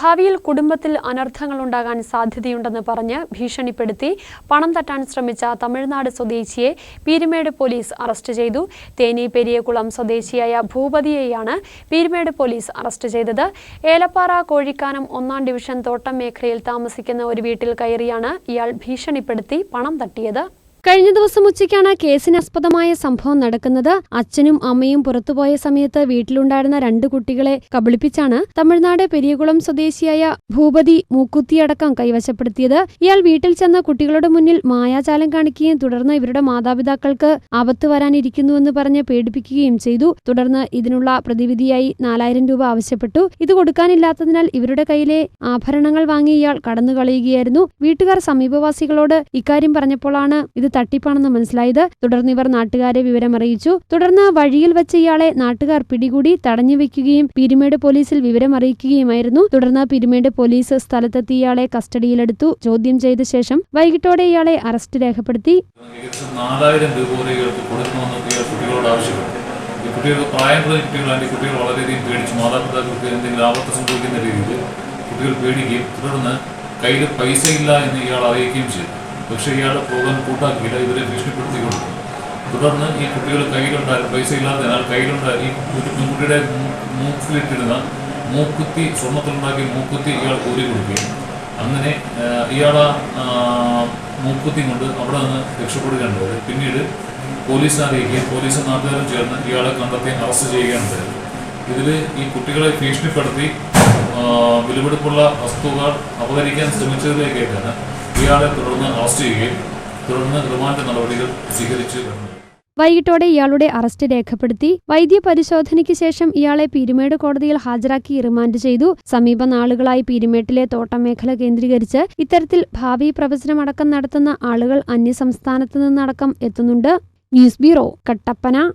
ഭാവിയിൽ കുടുംബത്തിൽ അനർത്ഥങ്ങൾ ഉണ്ടാകാൻ സാധ്യതയുണ്ടെന്ന് പറഞ്ഞ് ഭീഷണിപ്പെടുത്തി പണം തട്ടാൻ ശ്രമിച്ച തമിഴ്നാട് സ്വദേശിയെ പീരുമേട് പോലീസ് അറസ്റ്റ് ചെയ്തു. തേനി പെരിയകുളം സ്വദേശിയായ ഭൂപതിയെയാണ് പീരുമേട് പോലീസ് അറസ്റ്റ് ചെയ്തത്. ഏലപ്പാറ കോഴിക്കാനം ഒന്നാം ഡിവിഷൻ തോട്ടം മേഖലയിൽ താമസിക്കുന്ന ഒരു വീട്ടിൽ കയറിയാണ് ഇയാൾ ഭീഷണിപ്പെടുത്തി പണം തട്ടിയത്. കഴിഞ്ഞ ദിവസം ഉച്ചയ്ക്കാണ് കേസിനാസ്പദമായ സംഭവം നടക്കുന്നത്. അച്ഛനും അമ്മയും പുറത്തുപോയ സമയത്ത് വീട്ടിലുണ്ടായിരുന്ന രണ്ട് കുട്ടികളെ കബളിപ്പിച്ചാണ് തമിഴ്നാട് പെരിയകുളം സ്വദേശിയായ ഭൂപതി മൂക്കുത്തിയടക്കം കൈവശപ്പെടുത്തിയത്. ഇയാൾ വീട്ടിൽ ചെന്ന കുട്ടികളുടെ മുന്നിൽ മായാജാലം കാണിക്കുകയും തുടർന്ന് ഇവരുടെ മാതാപിതാക്കൾക്ക് ആപത്ത് വരാനിരിക്കുന്നുവെന്ന് പറഞ്ഞ് പേടിപ്പിക്കുകയും ചെയ്തു. തുടർന്ന് ഇതിനുള്ള പ്രതിവിധിയായി നാലായിരം രൂപ ആവശ്യപ്പെട്ടു. ഇത് കൊടുക്കാനില്ലാത്തതിനാൽ ഇവരുടെ കയ്യിലെ ആഭരണങ്ങൾ വാങ്ങി ഇയാൾ കടന്നു കളയുകയായിരുന്നു വീട്ടുകാർ സമീപവാസികളോട് ഇക്കാര്യം പറഞ്ഞപ്പോഴാണ് ഇത് തട്ടിപ്പാണെന്ന് മനസ്സിലായത് തുടർന്ന് ഇവർ നാട്ടുകാരെ വിവരമറിയിച്ചു. തുടർന്ന് വഴിയിൽ വെച്ച് ഇയാളെ നാട്ടുകാർ പിടികൂടി തടഞ്ഞു വെക്കുകയും പീരുമേട് പോലീസിൽ വിവരമറിയിക്കുകയുമായിരുന്നു. തുടർന്ന് പിരിമേട് പോലീസ് സ്ഥലത്തെത്തി ഇയാളെ കസ്റ്റഡിയിലെടുത്തു. ചോദ്യം ചെയ്ത ശേഷം വൈകിട്ടോടെ ഇയാളെ അറസ്റ്റ് രേഖപ്പെടുത്തി. നാലായിരം രൂപ കൊടുക്കണമെന്ന് കുട്ടികളോട് ആവശ്യപ്പെട്ടു. കുട്ടികൾ വളരെയധികം പേടിച്ചു. മാതാപിതാക്കൾക്ക് എന്തെങ്കിലും ആപത്ത് സംഭവിക്കുന്ന രീതിയിൽ കുട്ടികൾ പേടിക്കുകയും തുടർന്ന് കയ്യിൽ പൈസ ഇല്ല എന്ന് ഇയാൾ അറിയിക്കുകയും ചെയ്തു. പക്ഷേ ഇയാൾ പോകാൻ കൂട്ടാക്കിയില്ല ഇവരെ ഭീഷണിപ്പെടുത്തിക്കൊണ്ടു. തുടർന്ന് ഈ കുട്ടികൾ കയ്യിലുണ്ടായിരുന്നു പൈസ ഇല്ലാത്തതിനാൽ കയ്യിലുണ്ടായി ഈ പെൺകുട്ടിയുടെ മൂക്കിലിട്ടിരുന്ന മൂക്കുത്തി സ്വർണത്തിലുണ്ടാക്കിയ മൂക്കുത്തി ഇയാൾ ഊരി കൊടുക്കുകയും അങ്ങനെ ഇയാളെ മൂക്കുത്തി കൊണ്ട് അവിടെ നിന്ന് രക്ഷപ്പെടുകയുണ്ടായത് പിന്നീട് പോലീസ് അറിയിക്കുകയും പോലീസ് നാട്ടുകാരും ചേർന്ന് ഇയാളെ കണ്ടെത്തി അറസ്റ്റ് ചെയ്യുകയുണ്ടായത് ഇതിൽ ഈ കുട്ടികളെ ഭീഷണിപ്പെടുത്തി വിലപിടിപ്പുള്ള വസ്തുക്കൾ അപഹരിക്കാൻ ശ്രമിച്ചതിലേക്കാണ് ഇയാളെ തുടർന്ന് അറസ്റ്റ് ചെയ്യുകയും തുടർന്ന് റിമാൻഡ് നടപടികൾ സ്വീകരിച്ച് വൈകിട്ടോടെ ഇയാളുടെ അറസ്റ്റ് രേഖപ്പെടുത്തി. വൈദ്യപരിശോധനയ്ക്ക് ശേഷം ഇയാളെ പീരുമേട് കോടതിയിൽ ഹാജരാക്കി റിമാൻഡ് ചെയ്തു. സമീപ നാളുകളായി പീരുമേട്ടിലെ തോട്ടം മേഖല കേന്ദ്രീകരിച്ച് ഇത്തരത്തിൽ ഭാവി പ്രവചനമടക്കം നടത്തുന്ന ആളുകൾ അന്യസംസ്ഥാനത്തു നിന്നടക്കം എത്തുന്നുണ്ട്. News bureau Kattappana.